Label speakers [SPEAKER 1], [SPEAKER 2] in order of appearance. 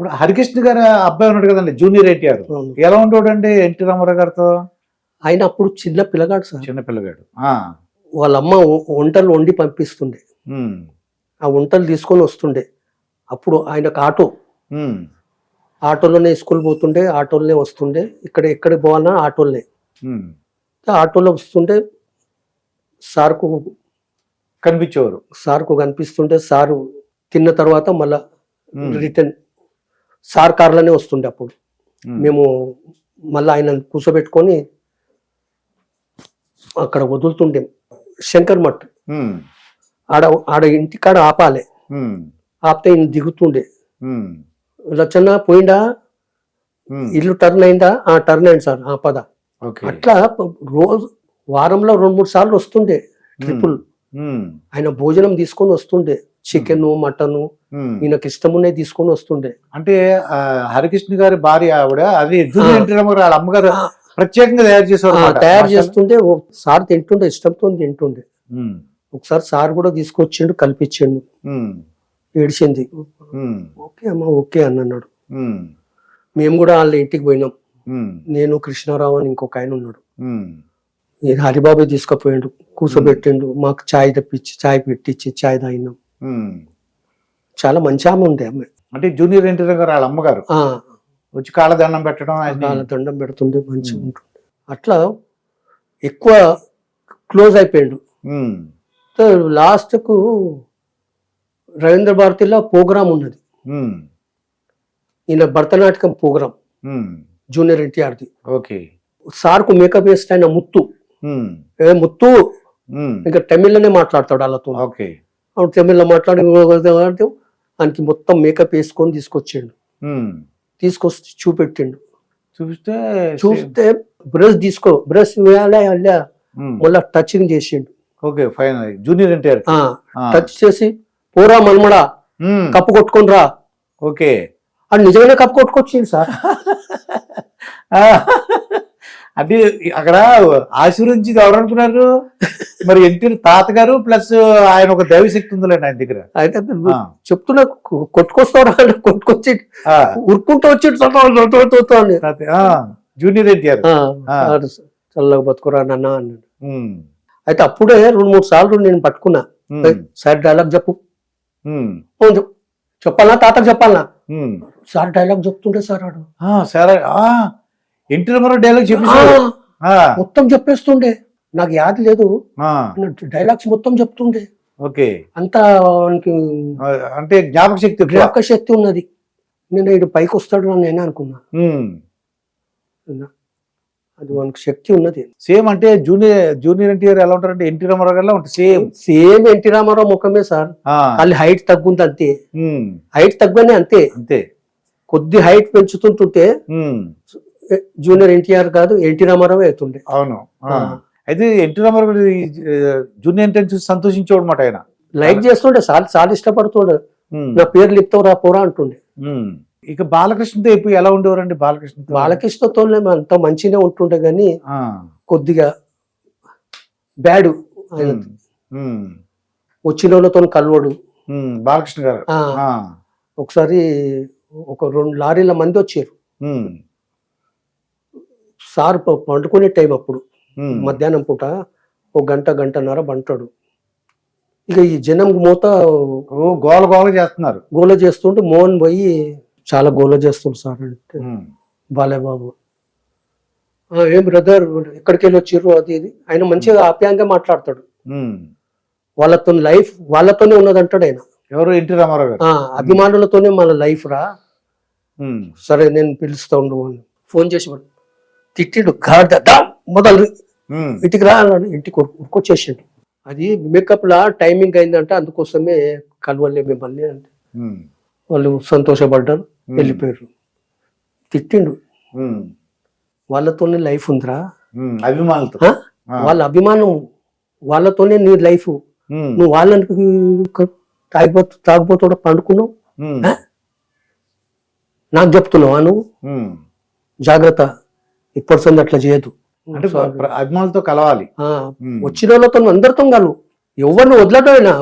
[SPEAKER 1] అప్పుడు హరికృష్ణ గారు అబ్బాయి ఉన్నాడు కదండి జూనియర్ ఎన్టీఆర్. ఎలా ఉండేవాడండి ఎన్టీ రామారావు గారితో?
[SPEAKER 2] ఆయన అప్పుడు చిన్న పిల్లగాడు సార్.
[SPEAKER 1] చిన్న పిల్లగాడు. ఆ,
[SPEAKER 2] వాళ్ళ అమ్మ వ- వంటలు వండి పంపిస్తుండే. ఆ వంటలు తీసుకొని వస్తుండే. అప్పుడు ఆయనకు ఆటో. ఆటోలోనే స్కూల్ పోతుండే ఆటోలోనే వస్తుండే. ఇక్కడ ఎక్కడ పోవాలన్నా ఆటోలోనే. ఆటోలో వస్తుంటే సార్కు
[SPEAKER 1] కనిపించేవారు.
[SPEAKER 2] సార్కు కనిపిస్తుంటే సారు తిన్న తర్వాత మళ్ళా రిటర్న్ సార్ కార్లోనే వస్తుండే అప్పుడు. మేము. మళ్ళీ ఆయన కూర్చోబెట్టుకొని అక్కడ వదులుతుండే. శంకర్ మఠ్. ఆడ ఆడ ఇంటికాడ ఆపాలి. ఆపితే ఈయన దిగుతుండే. లచ్చన్న పోయిందా. ఇల్లు టర్న్ అయిందా? ఆ టర్న్ అయింది సార్ ఆ పద. అట్లా రోజు వారంలో రెండు మూడు సార్లు వస్తుండే ట్రిపుల్ ఆయన భోజనం తీసుకొని వస్తుండే. Chicken mutton. ఈయనకి ఇష్టం ఉన్నాయి తీసుకొని వస్తుండే.
[SPEAKER 1] అంటే హరికృష్ణ గారి భార్య ఆవిడ అది వాళ్ళ అమ్మగారు ప్రత్యేకంగా తయారు చేసేవారు.
[SPEAKER 2] తయారు. చేస్తుంటే సార్ తింటుండే ఇష్టంతో తింటుండే. ఒకసారి సార్ కూడా తీసుకొచ్చిండు కల్పించిండు. ఏడిచింది ఓకే అమ్మ ఓకే అని అన్నాడు మేము కూడా వాళ్ళ ఇంటికి పోయినాం. నేను కృష్ణారావు అని ఇంకొక ఆయన ఉన్నాడు. హరిబాబు తీసుకుపోయిండు కూర్చోబెట్టిండు మాకు చాయ్ తెప్పించి చాయ్ పెట్టించి చాయ్ తాగినాం. చాలా మంచి ఆమె ఉండే ఆమె.
[SPEAKER 1] అంటే జూనియర్ ఎన్టీ గారు వాళ్ళ అమ్మగారు. వచ్చి కాళ్ళదండం పెట్టడం అన్ని.
[SPEAKER 2] వాళ్ళ దండం పెడుతుండే మంచిగా. ఉంటుండే. అట్లా ఎక్కువ క్లోజ్ అయిపోయిండు. లాస్ట్కు రవీంద్ర భారతిలో ప్రోగ్రామ్ ఉన్నది. ఈయన భరతనాట్యం ప్రోగ్రామ్
[SPEAKER 1] ఉమ్,
[SPEAKER 2] జూనియర్ ఎన్టీఆర్ది.
[SPEAKER 1] ఓకే.
[SPEAKER 2] సార్కు మేకప్ వేస్ట్ ఆయన ముత్తు. ఏ ముత్తు? ఇంకా తమిళ్ళోనే మాట్లాడతాడు వాళ్ళతో.
[SPEAKER 1] ఓకే.
[SPEAKER 2] ఆవిడ తమిళ్ళో మాట్లాడి ఆయనకి మొత్తం మేకప్ వేసుకొని తీసుకొచ్చిండు. తీసుకొచ్చి చూపెట్టిండు.
[SPEAKER 1] చూపిస్తే
[SPEAKER 2] చూస్తే బ్రష్ తీసుకో బ్రష్ వేయాలా మళ్ళా టచింగ్ చేసిండు.
[SPEAKER 1] Okay fine junior NTR
[SPEAKER 2] touch చేసి పోరా మన్మడా కప్పు కొట్టుకొని రా.
[SPEAKER 1] ఓకే.
[SPEAKER 2] అని నిజంగానే కప్పు కొట్టుకొచ్చింది సార్.
[SPEAKER 1] అంటే అక్కడ ఆశీర్వదించి ఎవరు అనుకున్నారు? మరి ఎన్టీ తాతగారు ప్లస్ ఆయన ఒక దైవశక్తి ఉందిలేండి ఆయన దగ్గర.
[SPEAKER 2] అయితే చెప్తున్నా కొట్టుకొస్తాడు కొట్టుకొచ్చి ఉరుక్కుంటూ వచ్చి
[SPEAKER 1] జూనియర్ ఎన్టీఆర్
[SPEAKER 2] చల్లగా బతుకురా నాన్న అన్నాడు. అయితే అప్పుడే రెండు మూడు సార్లు నేను పట్టుకున్నా.
[SPEAKER 1] ఉమ్,
[SPEAKER 2] "ఏయ్, సార్ డైలాగ్ చెప్పు.
[SPEAKER 1] ఉమ్,
[SPEAKER 2] "ఓ, చెప్- చెప్పాలనా? తాతకు చెప్పాలనా?
[SPEAKER 1] ఉమ్.
[SPEAKER 2] సార్ డైలాగ్ చెప్తుంటే సార్ ఆడు
[SPEAKER 1] ఆ, సరే ఎన్టీ రామారావు డైలాగ్
[SPEAKER 2] "ఆ,
[SPEAKER 1] చెప్పేసారు ఆ,
[SPEAKER 2] మొత్తం చెప్పేస్తుండే. నాకు యాద లేదు. డైలాగ్స్ మొత్తం చెప్తుండే.
[SPEAKER 1] ఓకే.
[SPEAKER 2] అంత
[SPEAKER 1] అంటే జ్ఞాపక శక్తి.
[SPEAKER 2] జ్ఞాపక శక్తి ఉన్నది. నేను ఇటు పైకి వస్తాడు అని నేనే అనుకున్నా. అది వానికి శక్తి ఉన్నది.
[SPEAKER 1] సేమ్ అంటే జూనియర్ జూనియర్ ఎన్టీఆర్ ఎలా ఉంటారంటే ఎన్టీ రామారావు గారిలా ఉంటుంది సేమ్.
[SPEAKER 2] సేమ్ ఎన్టీ రామారావు ముఖమే సార్. వాళ్ళ హైట్ తగ్గుంది అంతే. హైట్ తగ్గనే అంతే.
[SPEAKER 1] అంతే.
[SPEAKER 2] కొద్ది హైట్ పెంచుతుంటుంటే జూనియర్ ఎన్టీఆర్ కాదు ఎన్టీ రామారావు అవుతుండే
[SPEAKER 1] అవును. అయితే ఎన్టీ రామారావు జూనియర్ ఎన్టీఆర్ చూసి సంతోషించేవాడు అనమాట ఆయన.
[SPEAKER 2] లైక్ చేస్తుండే చాలా చాలా ఇష్టపడుతుండే. నా పేరు లిప్తావు రా పోరా అంటుండే.
[SPEAKER 1] ఇక బాలకృష్ణతో ఇప్పుడు ఎలా ఉండేవారండి బాలకృష్ణతో?
[SPEAKER 2] బాలకృష్ణతో అంత మంచిగా ఉంటుండే కానీ కొద్దిగా బ్యాడ్ వచ్చిన వాళ్ళతో కలవడు
[SPEAKER 1] బాలకృష్ణ గారు.
[SPEAKER 2] ఒకసారి ఒక రెండు లారీల మంది వచ్చారు. సార్ పండుకునే టైం అప్పుడు. మధ్యాహ్నం పూట ఒక గంట గంటన్నర బంటాడు ఇక ఈ జనం మూత
[SPEAKER 1] గోల గోల చేస్తున్నారు.
[SPEAKER 2] గోల చేస్తుంటే మోహన్ పోయి చాలా గోల చేస్తుంది సార్ అంటే. బాలయ్య బాబు. "ఆ, ఏం బ్రదర్ ఎక్కడికి వెళ్ళి వచ్చిర్రు అది ఇది. ఆయన మంచిగా ఆప్యాయంగా మాట్లాడతాడు. వాళ్ళతో లైఫ్ వాళ్ళతోనే ఉన్నదంటాడు ఆయన.
[SPEAKER 1] ఎవరు ఎన్టీ రామారావు గారు?
[SPEAKER 2] "ఆ, అభిమానులతోనే మన లైఫ్ రా. సరే నేను పిలుస్తా ఉండు అని. ఫోన్ చేసి తిట్టిండు గాడిద దా మొదలు. ఇంటికి రా అన్నాడు ఇంటికి ఉరుకొచ్చేసిండు అది మేకప్ లా టైమింగ్ అయిందంటే అందుకోసమే కలవలే మిమ్మల్ని అంటే. వాళ్ళు సంతోషపడ్డారు వెళ్ళిపోయారు. తిట్టిండు. వాళ్ళతోనే లైఫ్ ఉందిరా.
[SPEAKER 1] అభిమానులతో.
[SPEAKER 2] వాళ్ళ అభిమానం వాళ్ళతోనే నీ లైఫ్ నువ్వు వాళ్ళని తాగిపో తాగిపోతాడు పండుకున్నావు? నాకు చెప్తున్నావా నువ్వు. జాగ్రత్త. ఇప్పటి సంది అట్లా చేయదు
[SPEAKER 1] అంటే అభిమానులతో కలవాలి.
[SPEAKER 2] వచ్చిన వాళ్ళతో అందరితో కలు ఎవరిని వదలటమైనా